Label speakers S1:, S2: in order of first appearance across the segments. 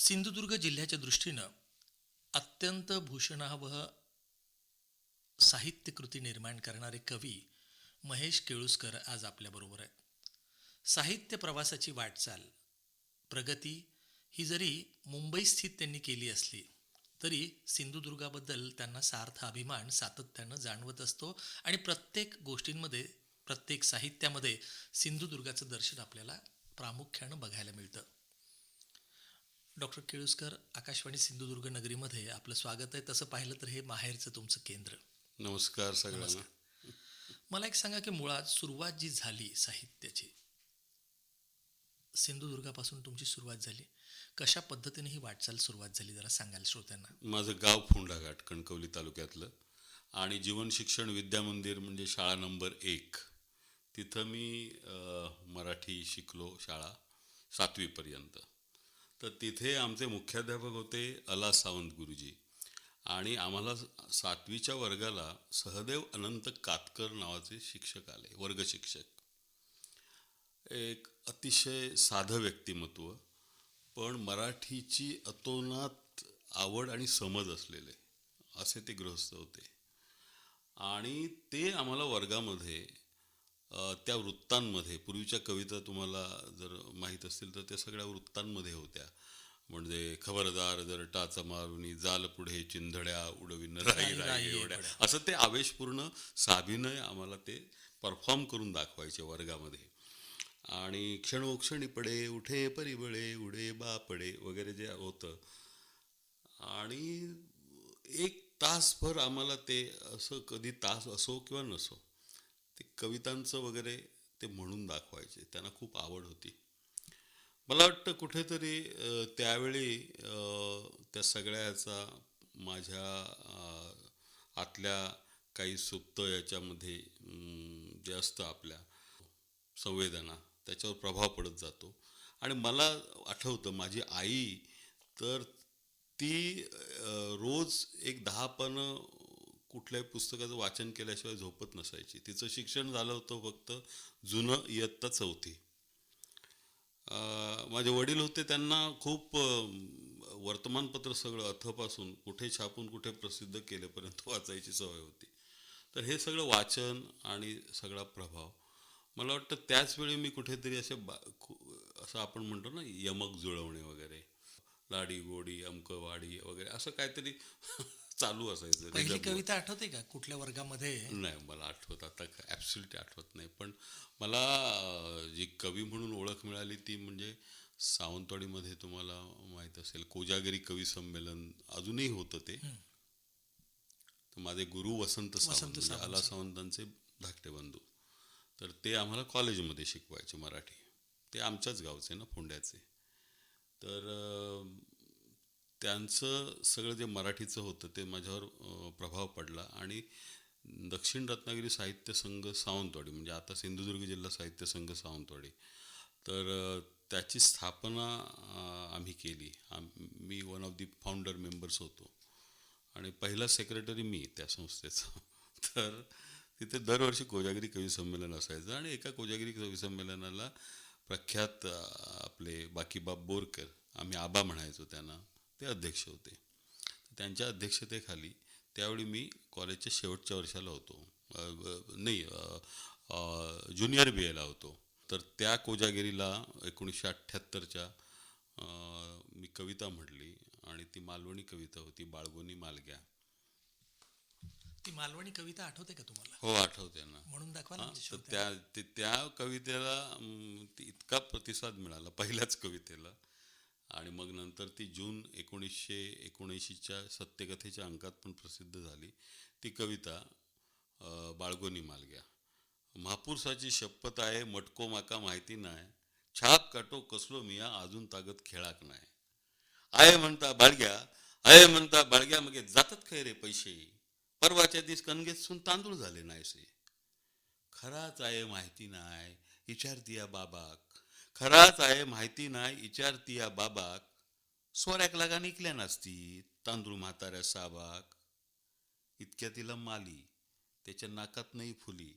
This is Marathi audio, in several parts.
S1: सिंधुदुर्ग जिल्ह्याच्या दृष्टीनं अत्यंत भूषणावह साहित्यकृती निर्माण करणारे कवी महेश केळुसकर आज आपल्याबरोबर आहेत. साहित्य प्रवासाची वाटचाल प्रगती ही जरी मुंबई स्थित त्यांनी केली असली तरी सिंधुदुर्गाबद्दल त्यांना सार्थ अभिमान सातत्यानं जाणवत असतो आणि प्रत्येक गोष्टींमध्ये प्रत्येक साहित्यामध्ये सिंधुदुर्गाचं दर्शन आपल्याला प्रामुख्यानं बघायला मिळतं. डॉक्टर केळुसकर आकाशवाणी सिंधुदुर्ग नगरीमध्ये आपलं स्वागत आहे. तसं पाहिलं तर हे माहेरचं तुमचं केंद्र.
S2: नमस्कार सगळ्यांना.
S1: मला एक सांगा की मुळात सुरुवात जी झाली साहित्याची सिंधुदुर्गापासून तुमची सुरुवात झाली. कशा पद्धतीने ही वाटचाल सुरुवात झाली जरा सांगाल श्रोत्यांना?
S2: माझं गाव फोंडाघाट कणकवली तालुक्यातलं. आणि जीवन शिक्षण विद्या मंदिर म्हणजे शाळा नंबर एक. तिथं मी मराठी शिकलो शाळा सातवीपर्यंत. तर तिथे आमचे मुख्याध्यापक होते अला सावंत गुरुजी. आणि आम्हाला सातवीच्या वर्गाला सहदेव अनंत कातकर नावाचे शिक्षक आले वर्ग शिक्षक. एक अतिशय साधं व्यक्तिमत्व पण मराठीची अतोनात आवड आणि समज असलेले असे ते गृहस्थ होते. आणि ते आम्हाला वर्गामध्ये त्या वृत्तांमध्ये पूर्वीच्या कविता तुम्हाला जर माहीत असतील तर त्या सगळ्या वृत्तांमध्ये होत्या. म्हणजे खबरदार जर टाच मारुनी जाल पुढे चिंधड्या उडविन राई एवढ्या.
S1: एवढ्या.
S2: असं ते आवेशपूर्ण साभिनय आम्हाला ते परफॉर्म करून दाखवायचे वर्गामध्ये. आणि क्षणोक्षणी पडे उठे परिबळे उडे बापडे वगैरे जे होतं. आणि एक तासभर आम्हाला ते असं कधी तास असो किंवा नसो ते कवितांचं वगैरे ते म्हणून दाखवायचे. त्यांना खूप आवड होती. मला वाटतं कुठेतरी त्यावेळी त्या सगळ्याचा माझ्या आतल्या काही सुप्त याच्यामध्ये जे असतं आपल्या संवेदना त्याच्यावर प्रभाव पडत जातो. आणि मला आठवतं माझी आई तर ती रोज एक दहा पानं कुठल्याही पुस्तकाचं वाचन केल्याशिवाय झोपत नसायची. तिचं शिक्षण झालं होतं फक्त जुनं इयत्ता चौथी. माझे वडील होते त्यांना खूप वर्तमानपत्र सगळं अथपासून कुठे छापून कुठे प्रसिद्ध केलेपर्यंत वाचायची सवय होती. तर हे सगळं वाचन आणि सगळा प्रभाव. मला वाटतं त्याच वेळी मी कुठेतरी असे बा असं आपण म्हणतो ना यमक जुळवणे वगैरे लाडी गोडी अमकवाडी वगैरे असं काहीतरी चालू असायचं
S1: पहिली. कविता आठवते का? कुठल्या वर्गामध्ये?
S2: नाही मला आठवत आता ॲब्सुलटली आठवत नाही. पण मला जी कवी म्हणून ओळख मिळाली ती म्हणजे सावंतवाडीमध्ये तुम्हाला माहीत असेल कोजागिरी कवी संमेलन अजूनही होतं ते. तर माझे गुरु वसंत सावंत म्हणजे
S1: सावंत,
S2: आला सावंतांचे धाकटे बंधू तर ते आम्हाला कॉलेजमध्ये शिकवायचे मराठी. ते आमच्याच गावचे ना फोंड्याचे. तर त्यांचं सगळं जे मराठीचं होतं ते माझ्यावर प्रभाव पडला. आणि दक्षिण रत्नागिरी साहित्य संघ सावंतवाडी म्हणजे आता सिंधुदुर्ग जिल्हा साहित्य संघ सावंतवाडी. तर त्याची स्थापना आम्ही केली. आम मी one of the founder members होतो. आणि पहिला सेक्रेटरी मी त्या संस्थेचा. तर तिथे दरवर्षी कोजागिरी कवी संमेलन असायचं आणि एका कोजागिरी कवी संमेलनाला प्रख्यात आपले बाकीबाब बोरकर आम्ही आबा म्हणायचो त्यांना. ते अध्यक्ष होते. त्यांच्या अध्यक्षतेखाली त्यावेळी मी कॉलेजच्या शेवटच्या वर्षाला होतो. नाही ज्युनियर बी एला होतो. तर त्या कोजागिरीला एकोणीसशे अठ्ठ्याहत्तरच्या मी कविता म्हटली आणि ती मालवणी कविता होती बाळगोनी मालग्या.
S1: ती मालवणी कविता आठवते का तुम्हाला?
S2: हो आठवते ना.
S1: म्हणून दाखवा ना म्हणजे.
S2: त्या त्या कवितेला इतका प्रतिसाद मिळाला पहिल्याच कवितेला. आणि मग नंतर ती जून एकोणीसशे एकोणऐंशीच्या सत्यकथेच्या अंकात पण प्रसिद्ध झाली. ती कविता अं, बाळगोनी मालग्या. महापुरुषाची शपथ आहे मटको माका माहिती नाही छाप काटो कसलो मिया अजून तागत खेळाक नाही आहे म्हणता बाळग्या आहे म्हणता बाळग्या मग जातात खै रे पैसे परवाच्या दिस कणगेतसून तांदूळ झाले नाहीसे खराच आहे माहिती नाही विचारती या बाबाक. खराच आहे माहिती नाही विचारती या बाबाक. सोऱ्याक लागा निकल्या नसती तांदूळ म्हाताऱ्या साबाक. इतक्या तिला माली त्याच्या नाकात नाही फुली.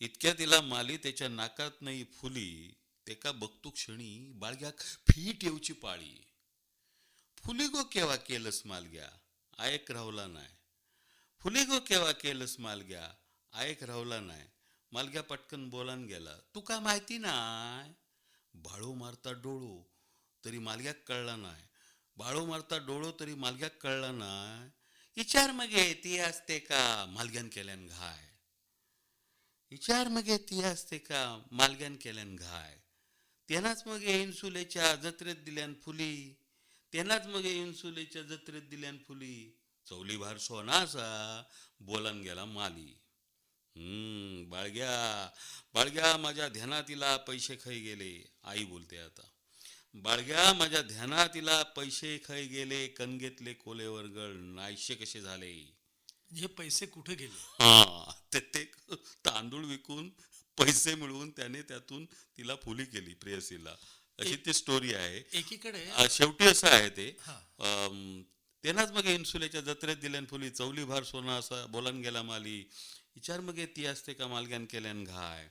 S2: इतक्या तिला माली त्याच्या नाकात नाही फुली. तेका बघतो क्षणी बाळग्याक फीट येऊची पाळी. फुली गो केव्हा केलंस मालग्या आयक रावला नाही फुली गो केव्हा केलंस मालग्या आयक रावला नाही मालग्या पटकन बोलान गेला तुका माहिती नाय. बाळू मारता डोळो तरी मालग्याक कळला नाय बाळू मारता डोळो तरी मालग्याक कळला नाय विचार मगे ती असते का मालग्यान केल्यान घाय? विचार मगे ती असते का मालग्यान केल्यान घाय? तेनाच मगे इन्सुलेच्या जत्रेत दिल्यान फुली. तेनाच मगे इन्सुलेच्या जत्रेत दिल्यान फुली. चौली भार सोनासा बोलान गेला माली. बाळग्या बाळग्या माझ्या ध्यानातीला पैसे खै गेले? आई बोलते आता. बाळग्या माझ्या ध्यानातीला पैसे खै गेले? कणगेतले कोले वर्गळ? नाहीशे कसे झाले?
S1: हे पैसे कुठे गेले?
S2: हा ते ते तांदूळ विकून पैसे मिळवून त्याने त्यातून तिला फुली केली प्रेयसीला. अशी ती स्टोरी आहे.
S1: एकीकडे
S2: शेवटी असं आहे ते. तेनाच मग इन्सुलेच्या जत्रेत दिल्यान फुली चौली भार सोना असा बोलान गेला माली. विचार मगे ती असते का मालग्यान केल्यान घाय.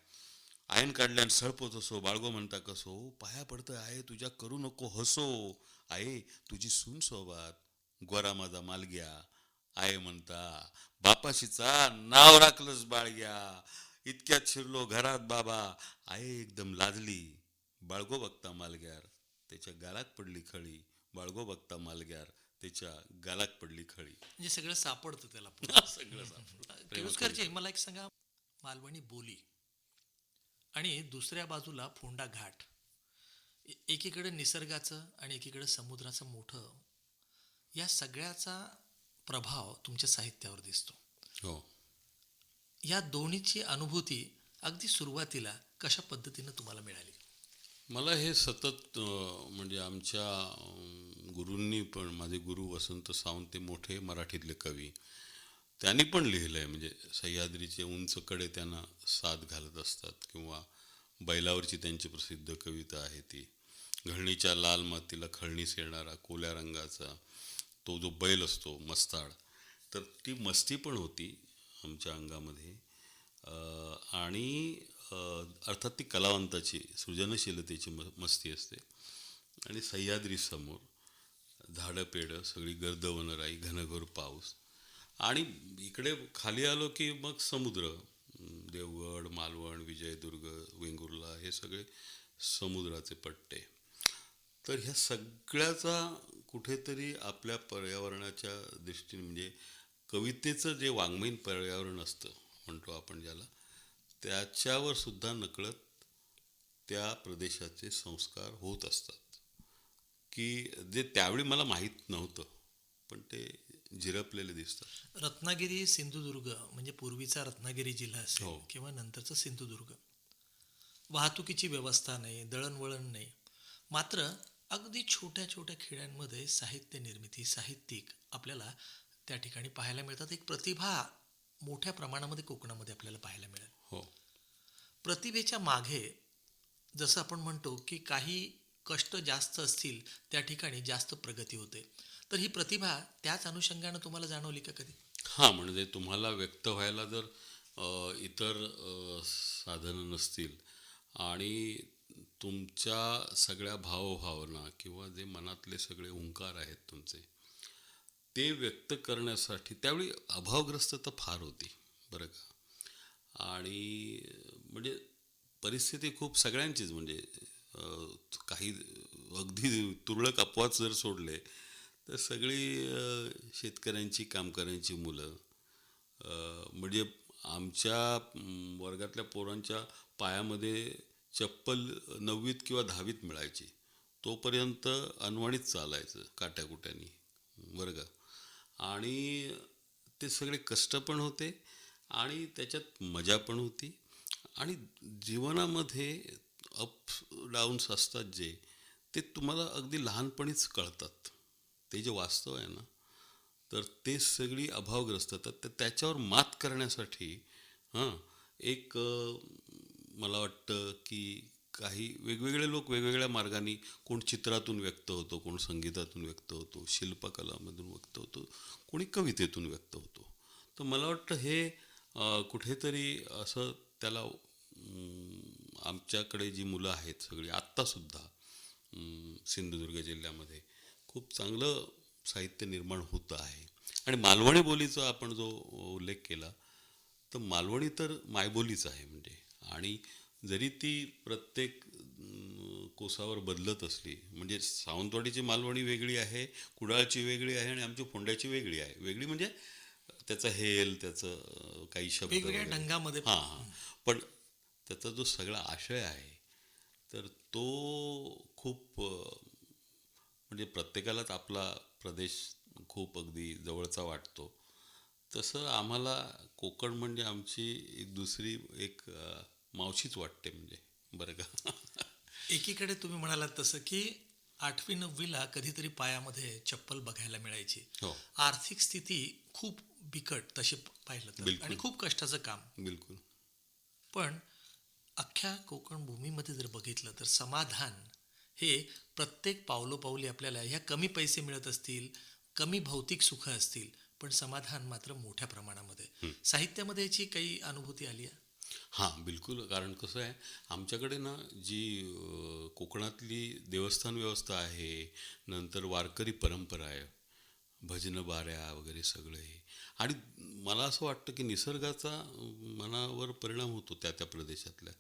S2: आयन काढल्यान सळपत असो बाळगो म्हणता कसो पाया पडतं आहे तुझ्या करू नको हसो. आहे तुझी सून सोबत. गोरा माझा मालग्या. आहे म्हणता बापाशीचा नाव राखलंस बाळग्या. इतक्यात शिरलो घरात बाबा. आहे एकदम लाजली. बाळगो बघता मालग्यार. त्याच्या गालात पडली खळी. बाळगो बघता मालग्यार. त्याच्या गालात पडली खळी.
S1: म्हणजे सगळं सापडतं त्याला.
S2: सगळं
S1: मला एक सांगा मालवणी बोली आणि दुसऱ्या बाजूला फोंडा घाट. एकीकडे निसर्गाचं आणि एकीकडे समुद्राचं मोठं. या सगळ्याचा प्रभाव तुमच्या साहित्यावर दिसतो.
S2: हो.
S1: या दोन्हीची अनुभूती अगदी सुरुवातीला कशा पद्धतीनं तुम्हाला मिळाली?
S2: मला हे सतत म्हणजे आमच्या गुरूंनी पण माझे गुरु वसंत सावंत ते मोठे मराठीतले कवी त्यांनी पण लिहिलं आहे म्हणजे सह्याद्रीचे उंच कडे त्यांना साथ घालत असतात किंवा बैलावरची त्यांची प्रसिद्ध कविता आहे ती. घळणीच्या लाल मातीला खळणीस येणारा कोल्या रंगाचा तो जो बैल असतो मस्ताड तर ती मस्ती पण होती आमच्या अंगामध्ये. आणि अर्थात ती कलावंताची सृजनशीलतेची म मस्ती असते. आणि सह्याद्रीसमोर झाडं पेडं सगळी गर्द वनराई घनघोर पाऊस. आणि इकडे खाली आलो की मग समुद्र देवगड मालवण विजयदुर्ग वेंगुर्ला हे सगळे समुद्राचे पट्टे. तर ह्या सगळ्याचा कुठेतरी आपल्या पर्यावरणाच्या दृष्टीने म्हणजे कवितेचं जे वाङ्मयीन पर्यावरण असतं म्हणतो आपण ज्याला त्याच्यावर सुद्धा नकळत त्या प्रदेशाचे संस्कार होत असतात. की जे त्यावेळी मला माहीत नव्हतं पण ते झिरपलेले दिसतात.
S1: रत्नागिरी सिंधुदुर्ग म्हणजे पूर्वीचा रत्नागिरी जिल्हा असेल
S2: हो.
S1: किंवा नंतरचं सिंधुदुर्ग. वाहतुकीची व्यवस्था नाही दळणवळण नाही. मात्र अगदी छोट्या छोट्या खेड्यांमध्ये साहित्य निर्मिती साहित्यिक आपल्याला त्या ठिकाणी पाहायला मिळतात. एक प्रतिभा मोठ्या प्रमाणामध्ये कोकणामध्ये आपल्याला पाहायला मिळेल.
S2: हो.
S1: प्रतिभेच्या मागे जसं आपण म्हणतो की काही कष्ट जास्त असतील त्या ठिकाणी जास्त प्रगती होते. तर ही प्रतिभा त्याच अनुषंगानं तुम्हाला जाणवली का कधी?
S2: हां म्हणजे तुम्हाला व्यक्त व्हायला जर इतर साधनं नसतील आणि तुमच्या सगळ्या भावभावना किंवा जे मनातले सगळे हुंकार आहेत तुमचे ते व्यक्त करण्यासाठी त्यावेळी अभावग्रस्त तर फार होती बरं का? आणि म्हणजे परिस्थिती खूप सगळ्यांचीच म्हणजे काही अगदी तुरळक अपवाद जर सोडले तर सगळी शेतकऱ्यांची कामकऱ्यांची मुलं म्हणजे आमच्या वर्गातल्या पोरांच्या पायामध्ये चप्पल नववीत किंवा दहावीत मिळायची. तोपर्यंत अनवाणीत चालायचं काट्याकुट्यानी वर्ग. आणि ते सगळे कष्ट पण होते आणि त्याच्यात मजा पण होती. आणि जीवनामध्ये अप डाऊन्स असतात जे ते तुम्हाला अगदी लहानपणीच कळतात. ते जे वास्तव आहे ना तर ते सगळी अभावग्रस्त असतात तर त्याच्यावर मात करण्यासाठी हां एक मला वाटतं की काही वेगवेगळे लोक वेगवेगळ्या मार्गाने कोण चित्रातून व्यक्त होतो कोण संगीतातून व्यक्त होतो शिल्पकलामधून व्यक्त होतो कोणी कवितेतून व्यक्त होतो. तर मला वाटतं हे कुठेतरी असं त्याला आमच्याकडे जी मुलं आहेत सगळी आत्तासुद्धा सिंधुदुर्ग जिल्ह्यामध्ये खूप चांगलं साहित्य निर्माण होतं आहे. आणि मालवणी बोलीचा आपण जो उल्लेख केला तर मालवणी तर मायबोलीच आहे म्हणजे. आणि जरी ती प्रत्येक कोसावर बदलत असली म्हणजे सावंतवाडीची मालवणी वेगळी आहे कुडाळची वेगळी आहे आणि आमची फोंड्याची वेगळी आहे. वेगळी म्हणजे त्याचं हेल त्याचं काही शब्द हां हां. पण त्याचा जो सगळा आशय आहे तर तो खूप म्हणजे प्रत्येकालाच आपला प्रदेश खूप अगदी जवळचा वाटतो. तसं आम्हाला कोकण म्हणजे आमची एक दुसरी एक मावशीच वाटते म्हणजे बरं का.
S1: एकीकडे तुम्ही म्हणालात तसं की आठवी नववीला कधीतरी पायामध्ये चप्पल बघायला मिळायची.
S2: हो.
S1: आर्थिक स्थिती खूप बिकट तशी पाहिलं तर. आणि खूप कष्टाचं काम.
S2: बिलकुल.
S1: पण अख्ख्या कोकण भूमीमध्ये जर बघितलं तर समाधान हे प्रत्येक पावलोपावली आपल्याला ह्या कमी पैसे मिळत असतील कमी भौतिक सुख असतील पण समाधान मात्र मोठ्या प्रमाणामध्ये. साहित्यामध्ये याची काही अनुभूती आली आहे?
S2: हां बिलकुल. कारण कसं आहे आमच्याकडे ना जी कोकणातली देवस्थान व्यवस्था आहे नंतर वारकरी परंपरा आहे भजनं बाऱ्या वगैरे सगळं. हे आणि मला असं वाटतं की निसर्गाचा मनावर परिणाम होतो त्या त्या प्रदेशातल्या.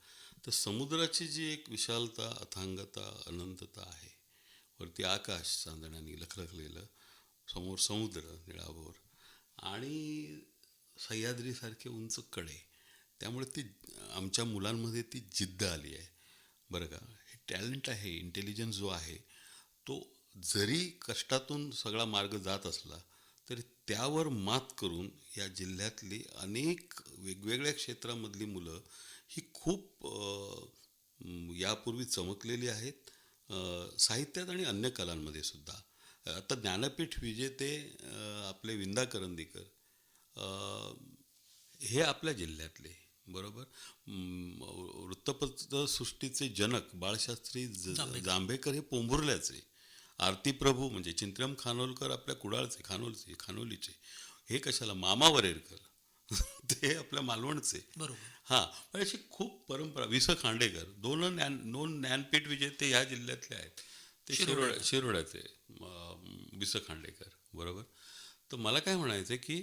S2: तर समुद्राची जी एक विशालता अथांगता अनंतता आहे. वरती आकाश चांदण्याने लखलखलेलं समोर समुद्र निळाभोर आणि सह्याद्रीसारखे उंच कडे. त्यामुळे ती आमच्या मुलांमध्ये ती जिद्द आली आहे. बरं का? हे टॅलेंट आहे इंटेलिजन्स जो आहे तो जरी कष्टातून सगळा मार्ग जात असला तरी त्यावर मात करून या जिल्ह्यातली अनेक वेगवेगळ्या क्षेत्रामधली मुलं ही खूप यापूर्वी चमकलेली आहेत. साहित्यात आणि अन्य कलांमध्ये सुद्धा. आता ज्ञानपीठ विजेते आपले विंदा करंदीकर हे आपल्या जिल्ह्यातले बरोबर? वृत्तपत्रसृष्टीचे जनक बाळशास्त्री.
S1: जांभेकर
S2: हे पोंभुर्ल्याचे. आरती प्रभू म्हणजे चिंत्रम खानोलकर आपल्या कुडाळचे खानोलचे खानोलीचे. हे कशाला? मामा वरेरकर. ते आपल्या मालवणचे.
S1: बरोबर.
S2: हां पण अशी खूप परंपरा. वि स खांडेकर दोन ज्ञान दोन ज्ञानपीठ विजेते ह्या जिल्ह्यातले आहेत. ते शिरोड्या शिरोड्याचे वि स खांडेकर. बरोबर? तर मला काय म्हणायचं की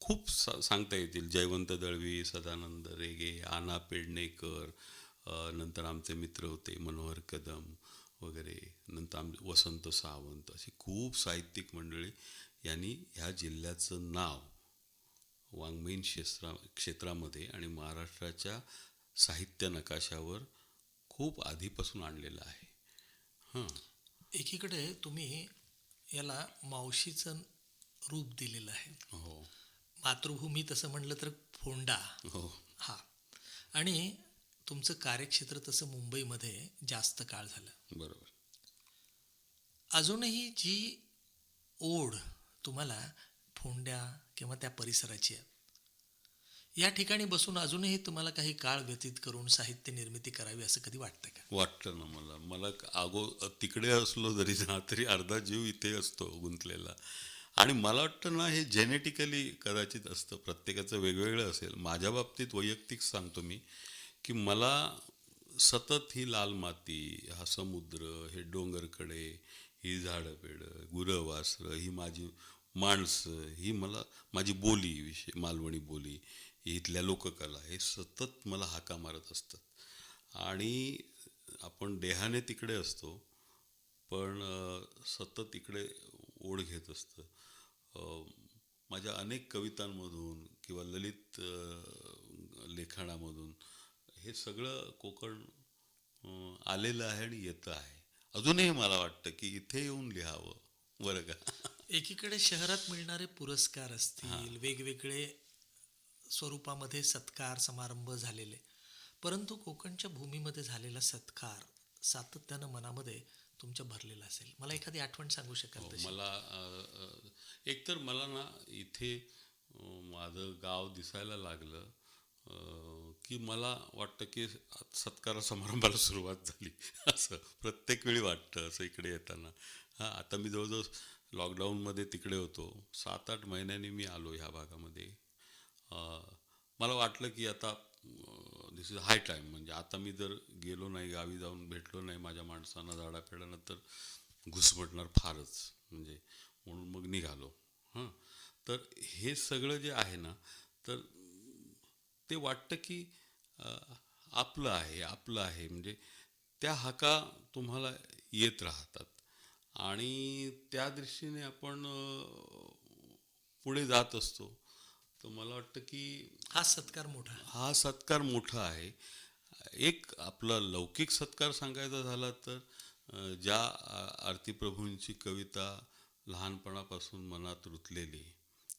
S2: खूप सा सांगता येतील. जयवंत दळवी सदानंद रेगे आना पेडणेकर नंतर आमचे मित्र होते मनोहर कदम. वगैरे नंतर आम वसंत सावंत अशी खूप साहित्यिक मंडळी यांनी ह्या जिल्ह्याचं नाव वाङ्मयीन क्षेत्रा क्षेत्रामध्ये आणि महाराष्ट्राच्या साहित्य नकाशावर खूप आधीपासून आणलेलं आहे. हां.
S1: एकीकडे तुम्ही याला मावशीचं रूप दिलेलं आहे.
S2: हो.
S1: मातृभूमी तसं म्हणलं तर फोंडा.
S2: हो.
S1: हा. आणि तुमचं कार्यक्षेत्र तसं मुंबईमध्ये जास्त काळ झालं.
S2: बरोबर.
S1: अजूनही जी ओढ तुम्हाला फोंड्या किंवा त्या परिसराची आहे या ठिकाणी बसून अजूनही तुम्हाला काही काळ व्यतीत करून साहित्य निर्मिती करावी असं कधी वाटतं का?
S2: वाटतं ना मला. मला आगो तिकडे असलो जरी ना तरी अर्धा जीव इथे असतो गुंतलेला. आणि मला वाटतं ना हे जेनेटिकली कदाचित असतं. प्रत्येकाचं वेगवेगळं असेल. माझ्या बाबतीत वैयक्तिक सांगतो मी. की मला सतत ही लाल माती हा समुद्र हे डोंगरकडे ही झाडं पेडं गुरंवासरं ही माझी माणसं ही मला माझी बोली विषय मालवणी बोली इथल्या लोककला हे सतत मला हाका मारत असतात. आणि आपण देहाने तिकडे असतो पण सतत इकडे ओढ घेत असतं. माझ्या अनेक कवितांमधून किंवा ललित लेखनामधून हे सगळं कोकण आलेलं आहे आणि येतं आहे. अजूनही मला वाटतं की इथे येऊन लिहावं बरं का
S1: एकीकडे शहरात मिळणारे पुरस्कार असतील वेगवेगळे स्वरूपामध्ये सत्कार समारंभ झालेले. परंतु कोकणच्या भूमीमध्ये झालेला सत्कार सातत्यानं मनामध्ये तुमच्या भरलेला असेल. मला एखादी आठवण सांगू शकाल
S2: हो? मला एकतर मला ना इथे माझं गाव दिसायला लागलं. की मला वाटतं की सत्कार समारंभाला सुरुवात झाली. असं प्रत्येक वेळी वाटतं असं इकडे येताना. हां आता मी जवळजवळ लॉकडाऊनमध्ये तिकडे होतो. सात आठ महिन्यांनी मी आलो ह्या भागामध्ये. मला वाटलं की आता दिस इज हाय टाईम म्हणजे आता मी जर गेलो नाही गावी जाऊन भेटलो नाही माझ्या माणसांना झाडापेडांना तर घुसमटणार फारच. म्हणजे म्हणून मग निघालो. हां तर हे सगळं जे आहे ना तर ते वाटतं की आपलं आहे आपलं आहे. म्हणजे त्या हाका तुम्हाला येत राहतात. आणि त्या दृष्टीने आपण पुढे जात असतो. तर मला वाटतं की
S1: हा सत्कार मोठा.
S2: हा सत्कार मोठा आहे. एक आपला लौकिक सत्कार सांगायचा झाला तर ज्या आरती प्रभूंची कविता लहानपणापासून मनात रुतलेली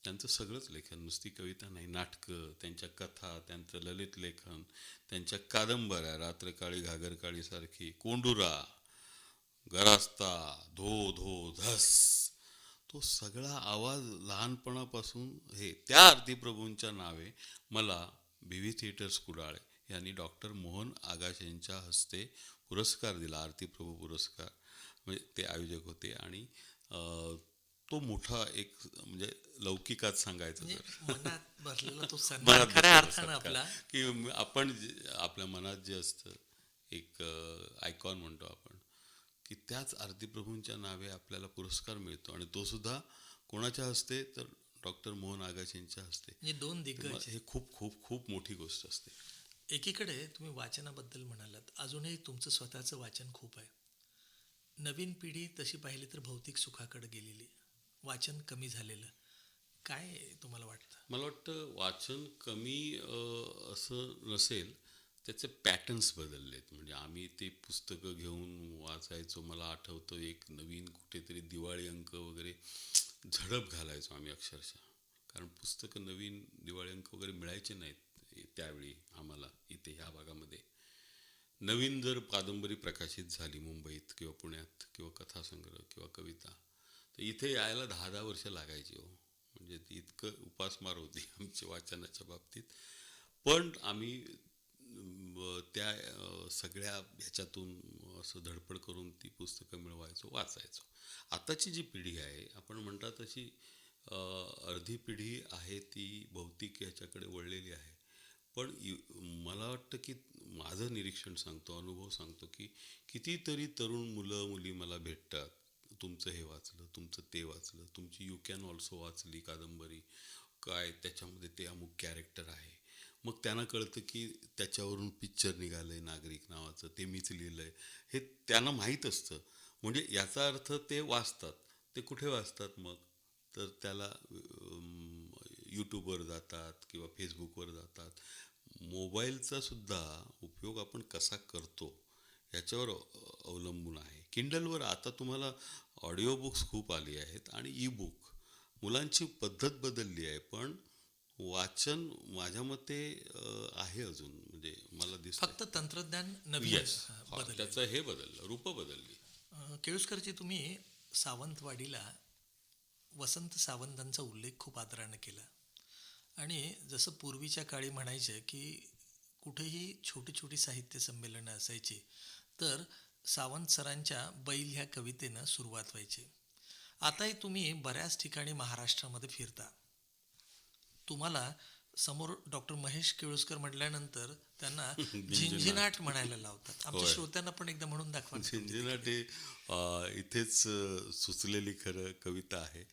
S2: त्यांचं सगळंच लेखन नुसती कविता नाही नाटकं त्यांच्या कथा त्यांचं ललित लेखन त्यांच्या कादंबऱ्या रात्रकाळी घागरकाळीसारखी कोंडुरा गरास्ता धो धो धस. तो सगळा आवाज लहानपणापासून हे त्या आरती प्रभूंच्या नावे मला बी व्ही थिएटर्स कुडाळ यांनी डॉक्टर मोहन आगाश यांच्या हस्ते पुरस्कार दिला आरती प्रभू पुरस्कार. म्हणजे ते आयोजक होते आणि तो मोठा एक म्हणजे लौकिकात सांगायचं
S1: म्हणजे. आपला.
S2: की आपण आपल्या मनात जे असतं एक आयकॉन म्हणतो आपण की त्याच आरती प्रभूंच्या नावे आपल्याला पुरस्कार मिळतो. आणि तो सुद्धा कोणाच्या हस्ते? तर डॉक्टर मोहन आगाश यांच्या हस्ते.
S1: म्हणजे दोन दिग्गज.
S2: हे खूप खूप खूप मोठी गोष्ट असते.
S1: एकीकडे तुम्ही वाचनाबद्दल म्हणालात. अजूनही तुमचं स्वतःचं वाचन खूप आहे. नवीन पिढी तशी पाहिली तर भौतिक सुखाकडे गेलेली. वाचन कमी झालेलं. काय तुम्हाला वाटतं?
S2: मला वाटतं वाचन कमी असं नसेल त्याचे पॅटर्न्स आहेत म्हणजे आम्ही ते पुस्तकं घेऊन वाचायचो. मला आठवतं एक नवीन कुठेतरी दिवाळी अंक वगैरे झडप घालायचो आम्ही अक्षरशः. कारण पुस्तकं नवीन दिवाळी अंक वगैरे मिळायचे नाहीत त्यावेळी आम्हाला इथे ह्या भागामध्ये. नवीन जर कादंबरी प्रकाशित झाली मुंबईत किंवा पुण्यात किंवा कथासंग्रह किंवा कविता तर इथे यायला दहा दहा वर्ष लागायची हो. म्हणजे ती इतकं उपासमार होती आमच्या वाचनाच्या बाबतीत. पण आम्ही त्या सगळ्या ह्याच्यातून असं धडपड करून ती पुस्तकं मिळवायचो वाचायचो. आताची जी पिढी आहे आपण म्हणतात तशी अर्धी पिढी आहे ती भौतिक ह्याच्याकडे वळलेली आहे. पण मला वाटतं की माझं निरीक्षण सांगतो अनुभव सांगतो की कितीतरी तरुण मुलं मुली मला भेटतात. तुमचं हे वाचलं तुमचं ते वाचलं तुमची यू कॅन ऑल्सो वाचली कादंबरी. काय त्याच्यामध्ये ते अमुक कॅरेक्टर आहे. मग त्यांना कळतं की त्याच्यावरून पिक्चर निघालं आहे नागरिक नावाचं ते मीच लिहिलं आहे हे त्यांना माहीत असतं. म्हणजे याचा अर्थ ते वाचतात. ते कुठे वाचतात मग? तर त्याला यूट्यूबवर जातात किंवा फेसबुकवर जातात. मोबाईलचा सुद्धा उपयोग आपण कसा करतो? ह्याच्यावर अ- अवलंबून आहे. किंडलवर आता तुम्हाला ऑडिओ बुक्स खूप आली आहेत आणि ई बुक मुलांची पद्धत बदलली आहे पण वाचन माझ्या मते आहे अजून. म्हणजे मला दिसतं
S1: फक्त तंत्रज्ञान नवीन
S2: त्याचं हे बदललं रूप बदलली.
S1: अं, केळुसकरजी तुम्ही सावंतवाडीला वसंत सावंतांचा उल्लेख खूप आदराने केला. आणि जसं पूर्वीच्या काळी म्हणायचे की कुठेही छोटी छोटी साहित्य संमेलनं असायची तर सावंत सरांच्या बैल ह्या कवितेनं सुरुवात व्हायची. आताही तुम्ही बऱ्याच ठिकाणी महाराष्ट्रामध्ये फिरता. तुम्हाला समोर डॉक्टर महेश केळुसकर म्हटल्यानंतर त्यांना झिंझिनाट. म्हणायला लावतात. आमच्या. श्रोत्यांना पण एकदा म्हणून दाखवा.
S2: झिंझिनाटी अ, इथेच सुचलेली खरं कविता आहे.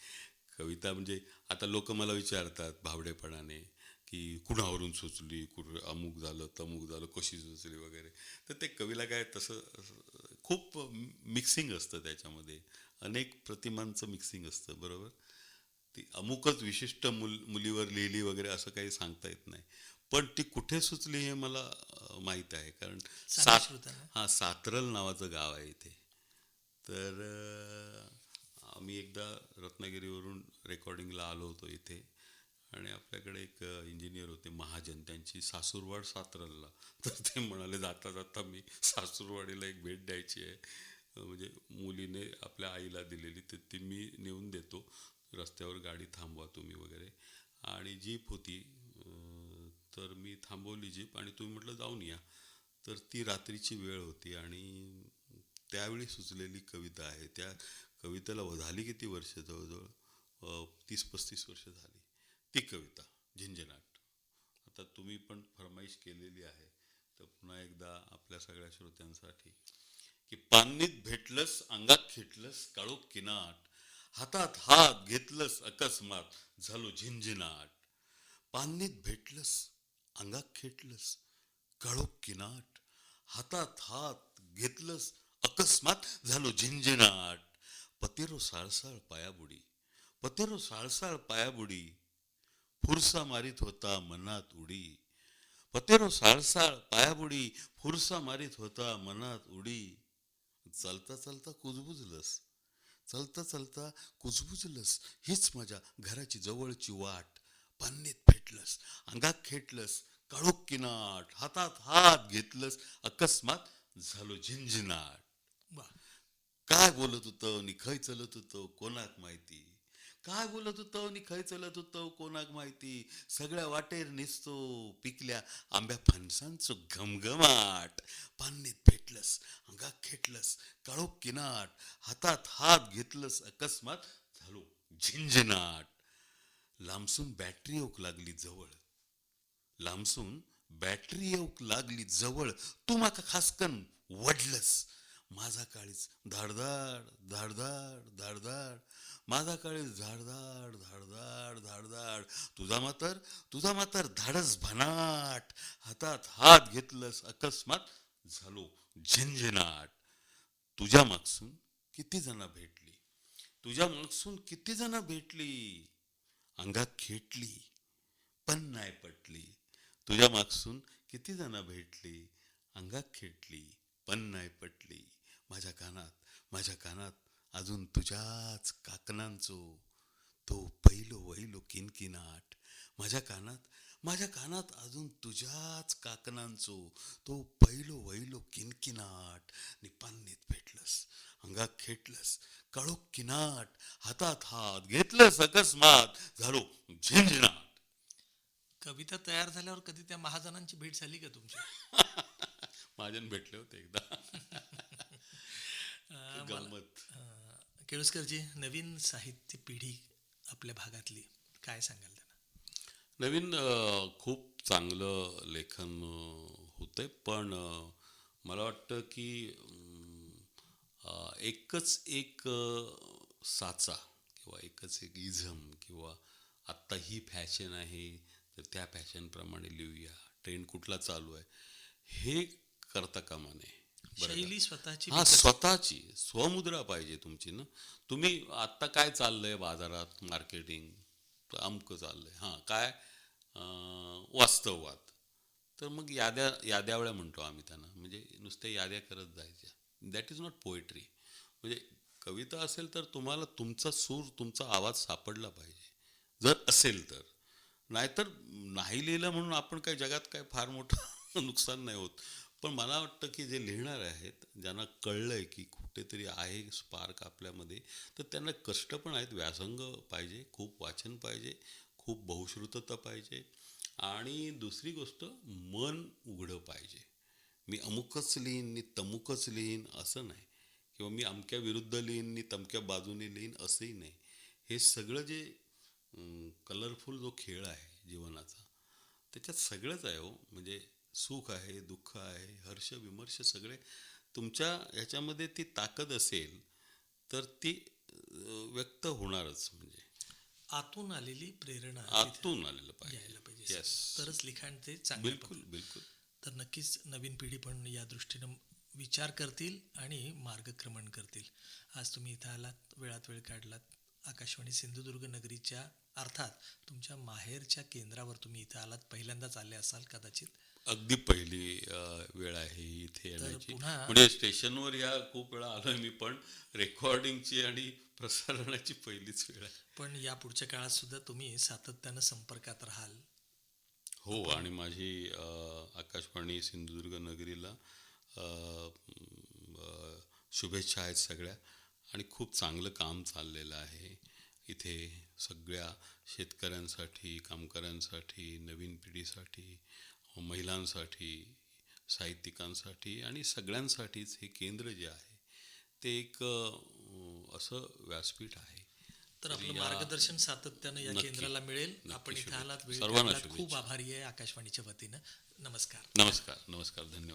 S2: कविता म्हणजे आता लोक मला विचारतात भावडेपणाने की कुणावरून सुचली कुठ अमुक झालं तमुक झालं कशी सुचली वगैरे. तर ते कवीला काय तसं खूप मिक्सिंग असतं त्याच्यामध्ये. अनेक प्रतिमांचं मिक्सिंग असतं बरोबर? ती अमुकच विशिष्ट मुल मुलीवर लिहिली वगैरे असं काही सांगता येत नाही. पण ती कुठे सुचली हे मला माहीत आहे. कारण सात. हां सातरल नावाचं गाव आहे इथे. तर आम्ही एकदा रत्नागिरीवरून रेकॉर्डिंगला आलो होतो इथे. आणि आपल्याकडे एक इंजिनियर होते महाजन. त्यांची सासूरवाड सातरला. तर ते म्हणाले जाता जाता मी सासूरवाडीला एक भेट द्यायची आहे. म्हणजे मुलीने आपल्या आईला दिलेली तर ती मी नेऊन देतो. रस्त्यावर गाडी थांबवा तुम्ही वगैरे. आणि जीप होती. तर मी थांबवली जीप आणि तुम्ही म्हटलं जाऊन या. तर ती रात्रीची वेळ होती आणि त्यावेळी सुचलेली कविता आहे. त्या कवितेला झाली किती वर्ष जवळजवळ? तीस पस्तीस वर्ष झाली. ती कविता झिंझनाट आता तुम्ही पण फरमाईश केलेली आहे. तर पुन्हा एकदा आपल्या सगळ्या श्रोत्यांसाठी की पान्नीत भेटलंस अंगात खेटलंस काळोख किनाट. हातात हात घेतलंस अकस्मात झालो झिंझिनाट पान्नीत भेटलंस अंगात खेटलंस काळोख किनाट. हातात हात घेतलंस अकस्मात झालो झिंझिनाट पतेरो साळसाळ पायाबुडी पतेरो साळसाळ पायाबुडी फुरसा मारीत होता मनात उडी. पतेरो साळसाळ पायाबुडी फुरसा मारीत होता मनात उडी. चालता चालता कुजबुजलस चालता चालता कुजबुजलस. हीच माझ्या घराची जवळची वाट. पान्नीत भेटलस अंगात खेटलस काळोख किनाट हातात हात घेतलस. अकस्मात झालो झिंझिनाट. काय बोलत होतं आणि खय चलत होतं कोणाक माहिती? काय बोलत होतं आणि खय चलत होतं कोणाक माहिती? सगळ्या वाटेर निसतो पिकल्या आंब्या फणसांचो घमघमाट. पान्नीत भेटलस अंगात खेटलस काळोख किनाट हातात हात घेतलस अकस्मात झालो झिंझनाट लांबसून बॅटरी ओक लागली जवळ. लांबसून बॅटरी येऊक लागली जवळ. तू माका खासकन वडलस. माझा काळीच धाडधाड धाडधाड धाडधाड. माझा काळीच धाडधाड धाडधाड धाडधाड. तुझा मातर तुझा मातर धाडस भनाट. हातात हात घेतलंस अकस्मात झालो झिंझिनाट. तुझ्या मागसून किती जण भेटली? तुझ्या मागसून किती जण भेटली? अंगात खेटली पण नाही पटली. तुझ्या मागसून किती जण भेटली? अंगात खेटली पण नाही पटली. माझ्या कानात माझ्या कानात अजून तुझ्याच काकणांचो तो पहिलो वहिलो किनकिनाट. माझ्या कानात माझ्या कानात अजून तुझ्याच काकणांचो तो पहिलो वहिलो किनकिनाट. निपान्नीत भेटलस अंगात खेटलस काळोख किनाट हातात हात घेतलंस अकस्मात झालो झिंझिनाट
S1: कविता तयार झाल्यावर कधी त्या महाजनांची भेट झाली का तुमची?
S2: महाजन भेटले होते एकदा. गंमत
S1: केळुसकरजी नवीन साहित्य पिढी आपल्या भागातली काय सांगाल त्यांना
S2: नवीन खूप चांगलं लेखन अ, होतंय पण मला वाटतं की एकच एक साचा किंवा एकच एक इझम किंवा आत्ता ही फॅशन आहे तर त्या फॅशनप्रमाणे लिहूया ट्रेंड कुठला चालू आहे हे करता कामा नये?
S1: शैली स्वतःची
S2: हा स्वतःची. स्वमुद्रा पाहिजे तुमची ना. तुम्ही आत्ता काय चाललंय बाजारात मार्केटिंग अमकं चाललंय. हां काय? वास्तववाद. तर मग याद्या याद्यावळ्या म्हणतो आम्ही त्यांना. म्हणजे नुसते याद्या करत जायच्या. दॅट इज नॉट पोएट्री म्हणजे कविता असेल तर तुम्हाला तुमचा सूर तुमचा आवाज सापडला पाहिजे. जर असेल तर. नाहीतर नाही लिहिलं म्हणून आपण काही जगात काय फार मोठं नुकसान नाही होत. पण मला वाटतं की जे लिहिणारे आहेत ज्यांना कळलं आहे की कुठेतरी आहे स्पार्क आपल्यामध्ये तर त्यांना कष्ट पण आहेत. व्यासंग पाहिजे खूप वाचन पाहिजे खूप बहुश्रुतता पाहिजे. आणि दुसरी गोष्ट मन उघडं पाहिजे. मी अमुकच लिहीन मी तमुकच लिहीन असं नाही. किंवा मी अमक्या विरुद्ध लिहीन मी तमक्या बाजूने लिहीन असंही नाही. हे सगळं जे कलरफुल जो खेळ आहे जीवनाचा त्याच्यात सगळंच आहे हो. म्हणजे सुख आहे दुःख आहे हर्ष विमर्श सगळे तुमच्या ह्याच्यामध्ये ती ताकद असेल तर ती व्यक्त होणारच म्हणजे.
S1: आतून आलेली प्रेरणा
S2: आतून आलेलं पाहिजे.
S1: तरच लिखाण ते चांगलं
S2: बिलकुल बिलकुल.
S1: तर नक्कीच नवीन पिढी पण या दृष्टीनं विचार करतील आणि मार्गक्रमण करतील. आज तुम्ही इथं आलात वेळात वेळ काढलात. आकाशवाणी सिंधुदुर्ग नगरीच्या अर्थात तुमच्या माहेरच्या केंद्रावर तुम्ही इथं आलात. पहिल्यांदाच आले असाल कदाचित.
S2: अगदी पहिली वेळ आहे इथे येण्याची. म्हणजे स्टेशनवर या खूप वेळा आलोय मी पण रेकॉर्डिंगची आणि प्रसारणाची पहिलीच वेळ आहे.
S1: पण या पुढच्या काळात सुद्धा तुम्ही सातत्यानं संपर्कात राहाल.
S2: हो आणि माझी आकाशवाणी सिंधुदुर्ग नगरीला शुभेच्छा आहेत सगळ्या. आणि खूप चांगलं काम चाललेलं आहे. इथे सगळ्या शेतकऱ्यांसाठी कामकऱ्यांसाठी नवीन पिढीसाठी महिलांसाठी साहित्यिकांसाठी आणि सगळ्यांसाठीच हे केंद्र जे आहे ते एक असं व्यासपीठ आहे
S1: तर आपलं मार्गदर्शन सातत्यानं या. केंद्राला मिळेल आपण इथं. आलात. खूप. आभारी आहे आकाशवाणीच्या वतीनं नमस्कार
S2: नमस्कार नमस्कार धन्यवाद